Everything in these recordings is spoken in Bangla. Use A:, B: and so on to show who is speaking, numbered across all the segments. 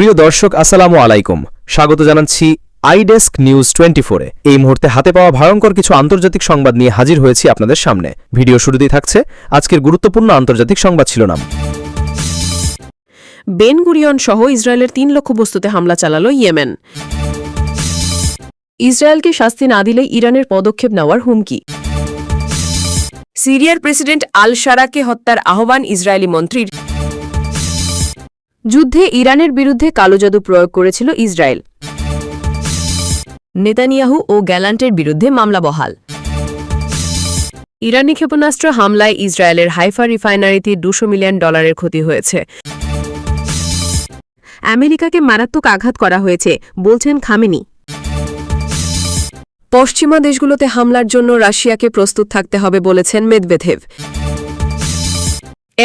A: প্রিয় দর্শক আসসালামু আলাইকুম স্বাগত জানাচ্ছি আইডেস্ক নিউজ টোয়েন্টি ফোরে এই মুহূর্তে হাতে পাওয়া ভয়ঙ্কর কিছু আন্তর্জাতিক সংবাদ নিয়ে হাজির হয়েছি আপনাদের সামনে ভিডিও শুরুতেই থাকছে আজকের গুরুত্বপূর্ণ আন্তর্জাতিক সংবাদ ছিল শিরোনাম
B: বেনগুরিয়ন সহ ইসরায়েলের তিন লক্ষ বস্তুতে হামলা চালাল ইয়েমেন ইসরায়েলকে শাস্তি না দিলে ইরানের পদক্ষেপ নেওয়ার হুমকি সিরিয়ার প্রেসিডেন্ট আল সারাকে হত্যার আহ্বান ইসরায়েলি মন্ত্রীর যুদ্ধে ইরানের বিরুদ্ধে কালো জাদু প্রয়োগ করেছিল ইসরায়েল নেতানিয়াহু ও গ্যালান্টের বিরুদ্ধে মামলা বহাল ইরানি ক্ষেপণাস্ত্র হামলায় ইসরায়েলের হাইফা রিফাইনারিতে দুশো মিলিয়ন ডলারের ক্ষতি হয়েছে আমেরিকাকে মারাত্মক আঘাত করা হয়েছে বলছেন খামেনি পশ্চিমা দেশগুলোতে হামলার জন্য রাশিয়াকে প্রস্তুত থাকতে হবে বলেছেন মেদবেথেভ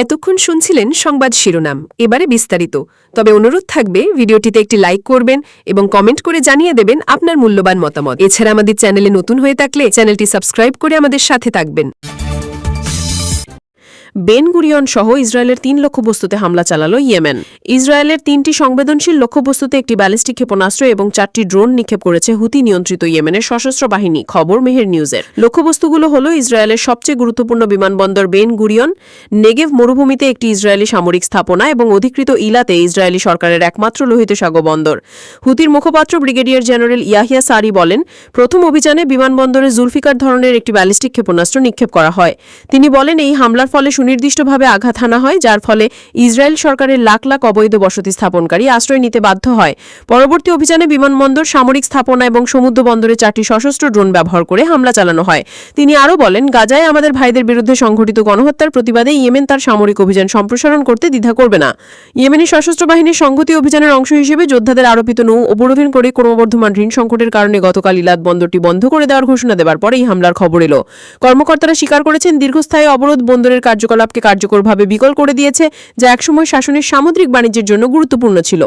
B: এতক্ষণ শুনছিলেন সংবাদ শিরোনাম এবারে বিস্তারিত তবে অনুরোধ থাকবে ভিডিওটিতে একটি লাইক করবেন এবং কমেন্ট করে জানিয়ে দেবেন আপনার মূল্যবান মতামত এছাড়া আমাদের চ্যানেলে নতুন হয়ে থাকলে চ্যানেলটি সাবস্ক্রাইব করে আমাদের সাথে থাকবেন বেন গুরিয়ন সহ ইসরায়েলের তিন লক্ষ্যবস্তুতে হামলা চালালো ইয়েমেন ইসরায়েলের তিনটি সংবেদনশীল লক্ষ্যবস্তুতে একটি ব্যালিস্টিক ক্ষেপণাস্ত্র এবং চারটি ড্রোন নিক্ষেপ করেছে হুতি নিয়ন্ত্রিত ইয়েমেনের সশস্ত্র বাহিনী খবর মেহের নিউজের লক্ষ্যবস্তুগুলো হল ইসরায়েলের সবচেয়ে গুরুত্বপূর্ণ বিমানবন্দর গুরিয়ন নেগেভ মরুভূমিতে একটি ইসরায়েলি সামরিক স্থাপনা এবং অধিকৃত ইলাতে ইসরায়েলি সরকারের একমাত্র লোহিত সাগর বন্দর হুতির মুখপাত্র ব্রিগেডিয়ার জেনারেল ইয়াহিয়া সারি বলেন প্রথম অভিযানে বিমানবন্দরে জুলফিকার ধরনের একটি ব্যালিস্টিক ক্ষেপণাস্ত্র নিক্ষেপ করা হয় তিনি বলেন এই হামলার ফলে সুনির্দিষ্টভাবে আঘাত হানা হয় যার ফলে ইসরায়েল সরকারের লাখ লাখ অবৈধ বসতি স্থাপনকারী আশ্রয় নিতে বাধ্য হয় পরবর্তী অভিযানে বিমানবন্দর সামরিক স্থাপনা এবং সমুদ্র বন্দরে চারটি সশস্ত্র ড্রোন ব্যবহার করে হামলা চালানো হয় তিনি আরও বলেন গাজায় আমাদের ভাইদের বিরুদ্ধে সংঘটিত গণহত্যার প্রতিবাদে ইয়েমেন তার সামরিক অভিযান সম্প্রসারণ করতে দ্বিধা করবে না ইয়েমেনি সশস্ত্র বাহিনীর সংহতি অভিযানের অংশ হিসেবে যোদ্ধাদের আরোপিত নৌ অবরোধন করে ক্রমবর্ধমান ঋণ সংকটের কারণে গতকাল ইলাদ বন্দরটি বন্ধ করে দেওয়ার ঘোষণা দেবার পরেই হামলার খবর এলো কর্মকর্তারা স্বীকার করেছেন দীর্ঘস্থায়ী অবরোধ বন্দরের কার্যকর কার্যকরভাবে বিকল করে দিয়েছে যা একসময় শাসনের সামুদ্রিক বাণিজ্যের জন্য গুরুত্বপূর্ণ ছিল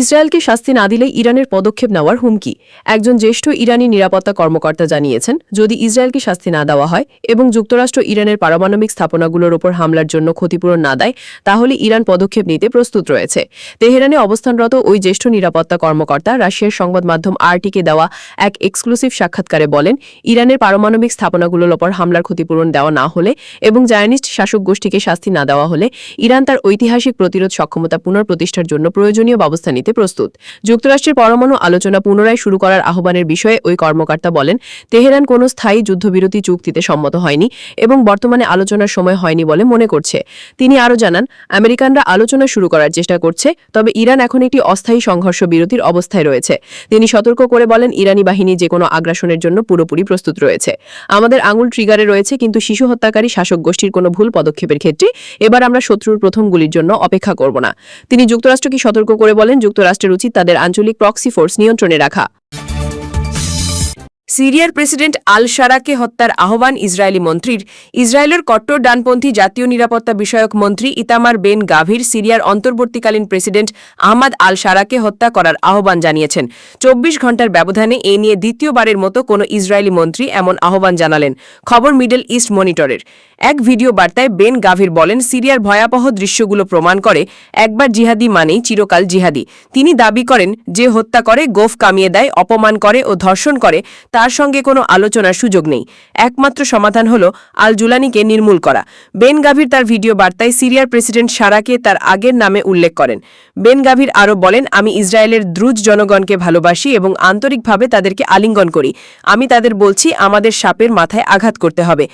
B: ইসরায়েলকে শাস্তি না দিলে ইরানের পদক্ষেপ নেওয়ার হুমকি একজন জ্যেষ্ঠ ইরানি নিরাপত্তা কর্মকর্তা জানিয়েছেন যদি ইসরায়েলকে শাস্তি না দেওয়া হয় এবং যুক্তরাষ্ট্র ইরানের পারমাণবিক স্থাপনাগুলোর ওপর হামলার জন্য ক্ষতিপূরণ না দেয় তাহলে ইরান পদক্ষেপ নিতে প্রস্তুত রয়েছে তেহরানে অবস্থানরত ওই জ্যেষ্ঠ নিরাপত্তা কর্মকর্তা রাশিয়ার সংবাদ মাধ্যম আরটিকে দেওয়া এক এক্সক্লুসিভ সাক্ষাৎকারে বলেন ইরানের পারমাণবিক স্থাপনাগুলোর ওপর হামলার ক্ষতিপূরণ দেওয়া না হলে এবং জায়নিস্ট শাসক গোষ্ঠীকে শাস্তি না দেওয়া হলে ইরান তার ঐতিহাসিক প্রতিরোধ সক্ষমতা পুনঃপ্রতিষ্ঠার জন্য প্রয়োজনীয় ব্যবস্থা নিতে প্রস্তুত যুক্তরাষ্ট্রের পরমাণু আলোচনা পুনরায় শুরু করার আহ্বানের বিষয়ে ওই কর্মকর্তা বলেন তেহরান কোনো স্থায়ী যুদ্ধবিরতি চুক্তিতে সম্মত হয়নি এবং বর্তমানে আলোচনার সময় হয়নি বলে মনে করছে তিনি আরও জানান আমেরিকানরা আলোচনা শুরু করার চেষ্টা করছে তবে ইরান এখন একটি অস্থায়ী সংঘর্ষ বিরতির অবস্থায় রয়েছে তিনি সতর্ক করে বলেন ইরানি বাহিনী যে কোনো আগ্রাসনের জন্য পুরোপুরি প্রস্তুত রয়েছে আমাদের আঙুল ট্রিগারে রয়েছে কিন্তু শিশু হত্যাকারী শাসক গোষ্ঠীর কোনো ভুল পদক্ষেপের ক্ষেত্রে এবার আমরা শত্রুর প্রথম গুলির জন্য অপেক্ষা করব না তিনি যুক্তরাষ্ট্রকে সতর্ক করে বলেন যুক্তরাষ্ট্রের উচিত তাদের আঞ্চলিক প্রক্সি ফোর্স নিয়ন্ত্রণে রাখা সিরিয়ার প্রেসিডেন্ট আল সারাকে হত্যার আহ্বান ইসরায়েলি মন্ত্রীর ইসরায়েলের কট্টর ডানপন্থী জাতীয় নিরাপত্তা বিষয়ক মন্ত্রী ইতামার বেন গাভীর সিরিয়ার অন্তর্বর্তীকালীন প্রেসিডেন্ট আহমাদ আল সারাকে হত্যা করার আহ্বান জানিয়েছেন চব্বিশ ঘণ্টার ব্যবধানে এ নিয়ে দ্বিতীয়বারের মতো কোনো ইসরায়েলি মন্ত্রী এমন আহ্বান জানালেন খবর মিডল ইস্ট মনিটরের এক ভিডিও বার্তায় বেন গাভীর বলেন সিরিয়ার ভয়াবহ দৃশ্যগুলো প্রমাণ করে একবার জিহাদি মানেই চিরকাল জিহাদি তিনি দাবি করেন যে হত্যা করে গোফ কামিয়ে দেয় অপমান করে ও ধর্ষণ করে তা তার সঙ্গে কোনো আলোচনার সুযোগ নেই একমাত্র সমাধান হল আল জুলানিকে নির্মূল করা বেন গাভির তার ভিডিও বার্তায় সিরিয়ার প্রেসিডেন্ট সারাকে তার আগের নামে উল্লেখ করেন বেন গাভির আরও বলেন আমি ইসরায়েলের দ্রুজ জনগণকে ভালোবাসি এবং আন্তরিকভাবে তাদেরকে আলিঙ্গন করি আমি তাদের বলছি আমাদের সাপের মাথায় আঘাত করতে হবে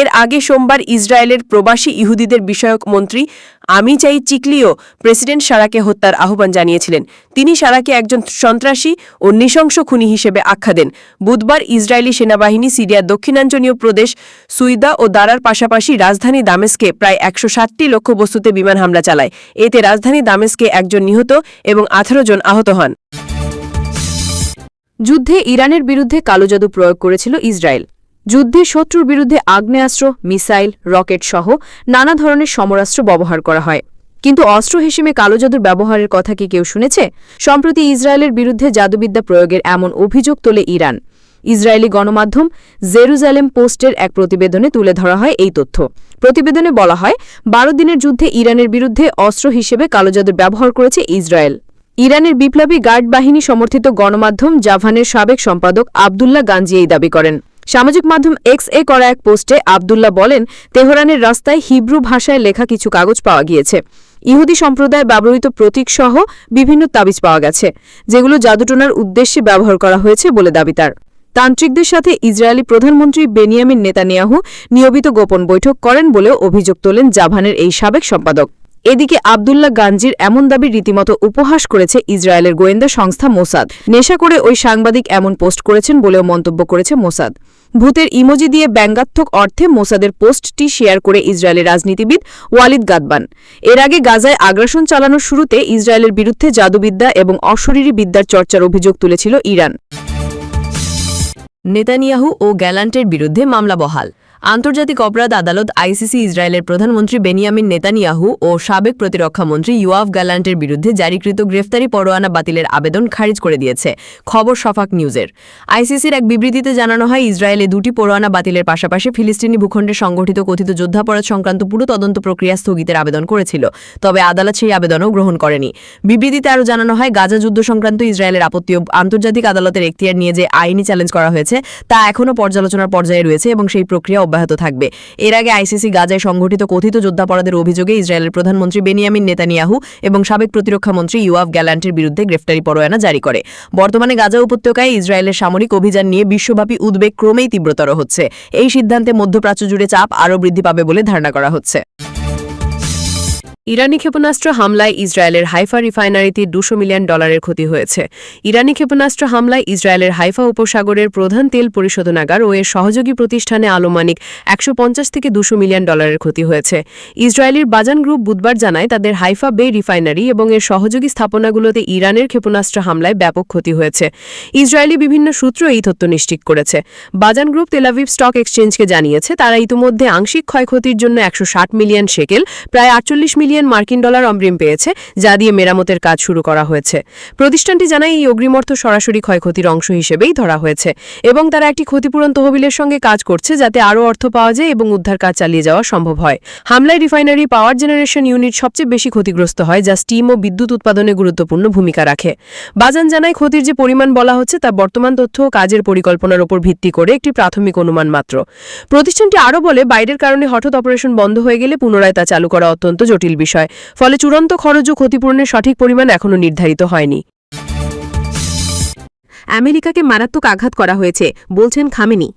B: এর আগে সোমবার ইসরায়েলের প্রবাসী ইহুদিদের বিষয়ক মন্ত্রী আমি চাই চিকলিও প্রেসিডেন্ট সারাকে হত্যার আহ্বান জানিয়েছিলেন তিনি সারাকে একজন সন্ত্রাসী ও নৃশংস খুনি হিসেবে আখ্যা দেন বুধবার ইসরায়েলি সেনাবাহিনী সিরিয়ার দক্ষিণাঞ্চলীয় প্রদেশ সুইদা ও দারার পাশাপাশি রাজধানী দামেস্কে প্রায় একশো ষাটটি বস্তুতে বিমান হামলা চালায় এতে রাজধানী দামেস্কে একজন নিহত এবং আঠারো জন আহত হন যুদ্ধে ইরানের বিরুদ্ধে কালো জাদু প্রয়োগ করেছিল ইসরায়েল যুদ্ধে শত্রুর বিরুদ্ধে আগ্নেয়াস্ত্র মিসাইল রকেট সহ নানা ধরনের সমরাস্ত্র ব্যবহার করা হয় কিন্তু অস্ত্র হিসেবে কালো জাদুর ব্যবহারের কথা কি কেউ শুনেছে সম্প্রতি ইসরায়েলের বিরুদ্ধে জাদুবিদ্যা প্রয়োগের এমন অভিযোগ তোলে ইরান ইসরায়েলি গণমাধ্যম জেরুজালেম পোস্টের এক প্রতিবেদনে তুলে ধরা হয় এই তথ্য প্রতিবেদনে বলা হয় বারো দিনের যুদ্ধে ইরানের বিরুদ্ধে অস্ত্র হিসেবে কালো জাদুর ব্যবহার করেছে ইসরায়েল ইরানের বিপ্লবী গার্ড বাহিনী সমর্থিত গণমাধ্যম জাভানের সাবেক সম্পাদক আবদুল্লাহ গাঞ্জি এই দাবি করেন সামাজিক মাধ্যম এক্স এ করা এক পোস্টে আবদুল্লাহ বলেন তেহরানের রাস্তায় হিব্রু ভাষায় লেখা কিছু কাগজ পাওয়া গিয়েছে ইহুদি সম্প্রদায় ব্যবহৃত প্রতীক সহ বিভিন্ন তাবিজ পাওয়া গেছে যেগুলো জাদুটোনার উদ্দেশ্যে ব্যবহার করা হয়েছে বলে দাবি তার তান্ত্রিকদের সাথে ইসরায়েলি প্রধানমন্ত্রী বেনিয়ামিন নেতানিয়াহু নিয়মিত গোপন বৈঠক করেন বলেও অভিযোগ তোলেন জাভানের এই সাবেক সম্পাদক এদিকে আবদুল্লাহ গাঞ্জির এমন দাবি রীতিমতো উপহাস করেছে ইসরায়েলের গোয়েন্দা সংস্থা মোসাদ নেশা করে ওই সাংবাদিক এমন পোস্ট করেছেন বলেও মন্তব্য করেছে মোসাদ ভূতের ইমোজি দিয়ে ব্যঙ্গাত্মক অর্থে মোসাদের পোস্টটি শেয়ার করে ইসরায়েলের রাজনীতিবিদ ওয়ালিদ গাদবান এর আগে গাজায় আগ্রাসন চালানোর শুরুতে ইসরায়েলের বিরুদ্ধে জাদুবিদ্যা এবং অশরীরী বিদ্যার চর্চার অভিযোগ তুলেছিল ইরান নেতানিয়াহু ও গ্যালান্টের বিরুদ্ধে মামলা বহাল আন্তর্জাতিক অপরাধ আদালত আইসিসি ইসরায়েলের প্রধানমন্ত্রী বেনিয়ামিন নেতানিয়াহু ও সাবেক প্রতিরক্ষামন্ত্রী ইউয়াফ গ্যালান্টের বিরুদ্ধে জারিকৃত গ্রেফতারি পরোয়ানা বাতিলের আবেদন খারিজ করে দিয়েছে খবর সফাক নিউজের আইসিসির এক বিবৃতিতে জানানো হয় ইসরায়েলে দুটি পরোয়ানা বাতিলের পাশাপাশি ফিলিস্তিনি ভূখণ্ডে সংগঠিত কথিত যোদ্ধাপরাধ সংক্রান্ত পুরো তদন্ত প্রক্রিয়া স্থগিতের আবেদন করেছিল তবে আদালত সেই আবেদনও গ্রহণ করেনি বিবৃতিতে আরও জানানো হয় গাজা যুদ্ধ সংক্রান্ত ইসরায়েলের আপত্তি আন্তর্জাতিক আদালতের এখতিয়ার নিয়ে যে আইনি চ্যালেঞ্জ করা হয়েছে তা এখনও পর্যালোচনার পর্যায়ে রয়েছে এবং সেই প্রক্রিয়া অব্যাহত থাকবে এর আগে আইসিসি গাজায় সংঘটিত কথিত যোদ্ধাপরাধের অভিযোগে ইসরায়েলের প্রধানমন্ত্রী বেনিয়ামিন নেতানিয়াহু এবং সাবেক প্রতিরক্ষা মন্ত্রী ইউয়াফ গ্যালান্টের বিরুদ্ধে গ্রেফতারি পরোয়ানা জারি করে বর্তমানে গাজা উপত্যকায় ইসরায়েলের সামরিক অভিযান নিয়ে বিশ্বব্যাপী উদ্বেগ ক্রমেই তীব্রতর হচ্ছে এই সিদ্ধান্তে মধ্যপ্রাচ্য জুড়ে চাপ আরও বৃদ্ধি পাবে বলে ধারণা করা হচ্ছে ইরানি ক্ষেপণাস্ত্র হামলায় ইসরায়েলের হাইফা রিফাইনারিতে দুশো মিলিয়ন ডলারের ক্ষতি হয়েছে ইরানি ক্ষেপণাস্ত্র হামলায় ইসরায়েলের হাইফা উপসাগরের প্রধান তেল পরিশোধনাগার ও এর সহযোগী প্রতিষ্ঠানে আলোমানিক একশো থেকে দুশো মিলিয়ন ডলারের ক্ষতি হয়েছে ইসরায়েলের বাজান গ্রুপ বুধবার জানায় তাদের হাইফা বে রিফাইনারি এবং এর সহযোগী স্থাপনাগুলোতে ইরানের ক্ষেপণাস্ত্র হামলায় ব্যাপক ক্ষতি হয়েছে ইসরায়েলি বিভিন্ন সূত্র এই তথ্য নিশ্চিত করেছে বাজান গ্রুপ তেলাভিভ স্টক এক্সচেঞ্জকে জানিয়েছে তারা ইতিমধ্যে আংশিক ক্ষয়ক্ষতির জন্য একশো মিলিয়ন শেকেল প্রায় আটচল্লিশ মিলিয়ন মিলিয়ন মার্কিন ডলার অগ্রিম পেয়েছে যা দিয়ে মেরামতের কাজ শুরু করা হয়েছে প্রতিষ্ঠানটি জানায় এই অগ্রিম অর্থ সরাসরি ক্ষয়ক্ষতির অংশ হিসেবেই ধরা হয়েছে এবং তারা একটি ক্ষতিপূরণ তহবিলের সঙ্গে কাজ করছে যাতে আরও অর্থ পাওয়া যায় এবং উদ্ধার কাজ চালিয়ে যাওয়া সম্ভব হয় হামলায় রিফাইনারি পাওয়ার জেনারেশন ইউনিট সবচেয়ে বেশি ক্ষতিগ্রস্ত হয় যা স্টিম ও বিদ্যুৎ উৎপাদনে গুরুত্বপূর্ণ ভূমিকা রাখে বাজান জানায় ক্ষতির যে পরিমাণ বলা হচ্ছে তা বর্তমান তথ্য ও কাজের পরিকল্পনার উপর ভিত্তি করে একটি প্রাথমিক অনুমান মাত্র প্রতিষ্ঠানটি আরও বলে বাইরের কারণে হঠাৎ অপারেশন বন্ধ হয়ে গেলে পুনরায় তা চালু করা অত্যন্ত জটিল বিষয় ফলে চূড়ান্ত খরচ ও ক্ষতিপূরণের সঠিক পরিমাণ এখনও নির্ধারিত হয়নি আমেরিকাকে মারাত্মক আঘাত করা হয়েছে বলছেন খামেনি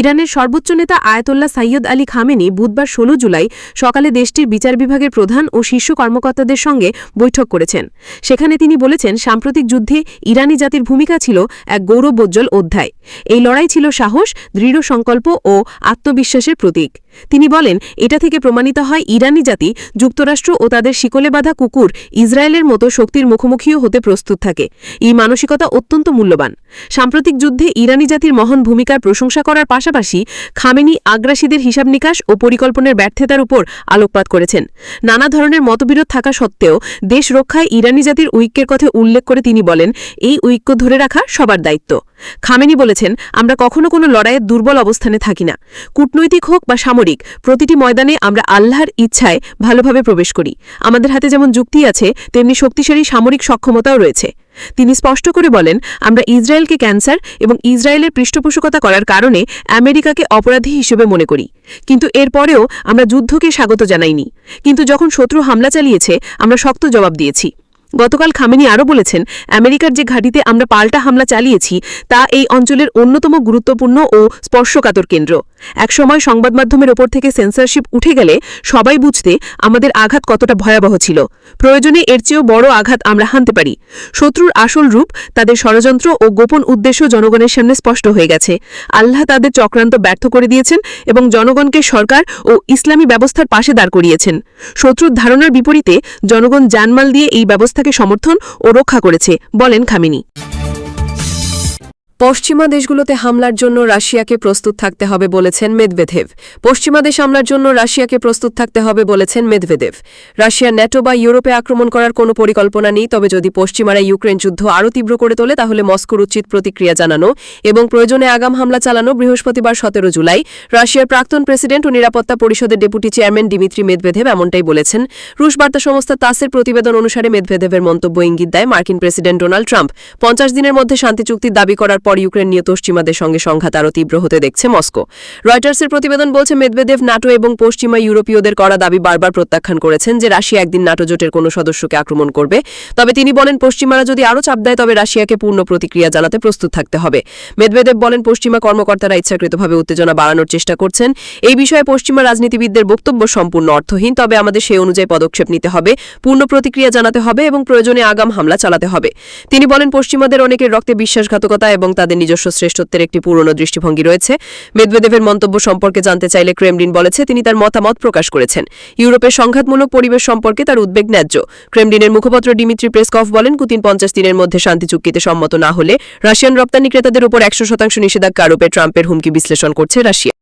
B: ইরানের সর্বোচ্চ নেতা আয়াতোল্লা সাইয়দ আলী খামেনি বুধবার ষোলো জুলাই সকালে দেশটির বিচার বিভাগের প্রধান ও শীর্ষ কর্মকর্তাদের সঙ্গে বৈঠক করেছেন সেখানে তিনি বলেছেন সাম্প্রতিক যুদ্ধে ইরানি জাতির ভূমিকা ছিল এক গৌরবোজ্জ্বল অধ্যায় এই লড়াই ছিল সাহস দৃঢ় সংকল্প ও আত্মবিশ্বাসের প্রতীক তিনি বলেন এটা থেকে প্রমাণিত হয় ইরানি জাতি যুক্তরাষ্ট্র ও তাদের শিকলে বাঁধা কুকুর ইসরায়েলের মতো শক্তির মুখোমুখিও হতে প্রস্তুত থাকে এই মানসিকতা অত্যন্ত মূল্যবান সাম্প্রতিক যুদ্ধে ইরানি জাতির মহান ভূমিকার প্রশংসা করার পাশাপাশি খামেনি আগ্রাসীদের হিসাব নিকাশ ও পরিকল্পনার ব্যর্থতার উপর আলোকপাত করেছেন নানা ধরনের মতবিরোধ থাকা সত্ত্বেও দেশ রক্ষায় ইরানি জাতির ঐক্যের কথা উল্লেখ করে তিনি বলেন এই ঐক্য ধরে রাখা সবার দায়িত্ব খামেনি বলেছেন আমরা কখনো কোনো লড়াইয়ের দুর্বল অবস্থানে থাকি না কূটনৈতিক হোক বা সামরিক প্রতিটি ময়দানে আমরা আল্লাহর ইচ্ছায় ভালোভাবে প্রবেশ করি আমাদের হাতে যেমন যুক্তি আছে তেমনি শক্তিশালী সামরিক সক্ষমতাও রয়েছে তিনি স্পষ্ট করে বলেন আমরা ইসরায়েলকে ক্যান্সার এবং ইসরায়েলের পৃষ্ঠপোষকতা করার কারণে আমেরিকাকে অপরাধী হিসেবে মনে করি কিন্তু এরপরেও আমরা যুদ্ধকে স্বাগত জানাইনি কিন্তু যখন শত্রু হামলা চালিয়েছে আমরা শক্ত জবাব দিয়েছি গতকাল খামেনি আরও বলেছেন আমেরিকার যে ঘাঁটিতে আমরা পাল্টা হামলা চালিয়েছি তা এই অঞ্চলের অন্যতম গুরুত্বপূর্ণ ও স্পর্শকাতর কেন্দ্র একসময় সংবাদ মাধ্যমের ওপর থেকে সেন্সারশিপ উঠে গেলে সবাই বুঝতে আমাদের আঘাত কতটা ভয়াবহ ছিল প্রয়োজনে এর চেয়েও বড় আঘাত আমরা হানতে পারি শত্রুর আসল রূপ তাদের ষড়যন্ত্র ও গোপন উদ্দেশ্য জনগণের সামনে স্পষ্ট হয়ে গেছে আল্লাহ তাদের চক্রান্ত ব্যর্থ করে দিয়েছেন এবং জনগণকে সরকার ও ইসলামী ব্যবস্থার পাশে দাঁড় করিয়েছেন শত্রুর ধারণার বিপরীতে জনগণ জানমাল দিয়ে এই ব্যবস্থা সমর্থন ও রক্ষা করেছে বলেন খামিনি পশ্চিমা দেশগুলোতে হামলার জন্য রাশিয়াকে প্রস্তুত থাকতে হবে বলেছেন মেদভেদেভ পশ্চিমা দেশ হামলার জন্য রাশিয়াকে প্রস্তুত থাকতে হবে বলেছেন মেদভেদেভ রাশিয়া ন্যাটো বা ইউরোপে আক্রমণ করার কোনো পরিকল্পনা নেই তবে যদি পশ্চিমারা ইউক্রেন যুদ্ধ আরও তীব্র করে তোলে তাহলে মস্কোর উচিত প্রতিক্রিয়া জানানো এবং প্রয়োজনে আগাম হামলা চালানো বৃহস্পতিবার সতেরো জুলাই রাশিয়ার প্রাক্তন প্রেসিডেন্ট ও নিরাপত্তা পরিষদের ডেপুটি চেয়ারম্যান ডিমিত্রি মেদভেদেভ এমনটাই বলেছেন রুশ বার্তা সংস্থা তাসের প্রতিবেদন অনুসারে মেদভেদেভের মন্তব্য ইঙ্গিত দেয় মার্কিন প্রেসিডেন্ট ডোনাল্ড ট্রাম্প পঞ্চাশ দিনের মধ্যে শান্তি চুক্তি দাবি করার পর ইউক্রেন নিয়ে পশ্চিমাদের সঙ্গে সংঘাত আরও তীব্র হতে দেখছে মস্কো রয়টার্সের প্রতিবেদন বলছে মেদবেদেভ নাটো এবং পশ্চিমা ইউরোপীয়দের করা দাবি বারবার প্রত্যাখ্যান করেছেন যে রাশিয়া একদিন নাটো জোটের কোনো সদস্যকে আক্রমণ করবে তবে তিনি বলেন পশ্চিমারা যদি আরও চাপ দেয় তবে রাশিয়াকে পূর্ণ প্রতিক্রিয়া জানাতে প্রস্তুত থাকতে হবে মেদবেদেব বলেন পশ্চিমা কর্মকর্তারা ইচ্ছাকৃতভাবে উত্তেজনা বাড়ানোর চেষ্টা করছেন এই বিষয়ে পশ্চিমা রাজনীতিবিদদের বক্তব্য সম্পূর্ণ অর্থহীন তবে আমাদের সেই অনুযায়ী পদক্ষেপ নিতে হবে পূর্ণ প্রতিক্রিয়া জানাতে হবে এবং প্রয়োজনে আগাম হামলা চালাতে হবে তিনি বলেন পশ্চিমাদের অনেকের রক্তে বিশ্বাসঘাতকতা এবং তাদের নিজস্ব শ্রেষ্ঠত্বের একটি পুরনো দৃষ্টিভঙ্গি রয়েছে মেদভেদেভের মন্তব্য সম্পর্কে জানতে চাইলে ক্রেমলিন বলেছে তিনি তার মতামত প্রকাশ করেছেন ইউরোপের সংঘাতমূলক পরিবেশ সম্পর্কে তার উদ্বেগ ন্যায্য ক্রেমলিনের মুখপাত্র ডিমিত্রি প্রেসকফ বলেন কুতিন পঞ্চাশ দিনের মধ্যে শান্তি চুক্তিতে সম্মত না হলে রাশিয়ান রপ্তানি ক্রেতাদের উপর একশো শতাংশ নিষেধাজ্ঞা আরোপে ট্রাম্পের হুমকি বিশ্লেষণ করছে রাশিয়া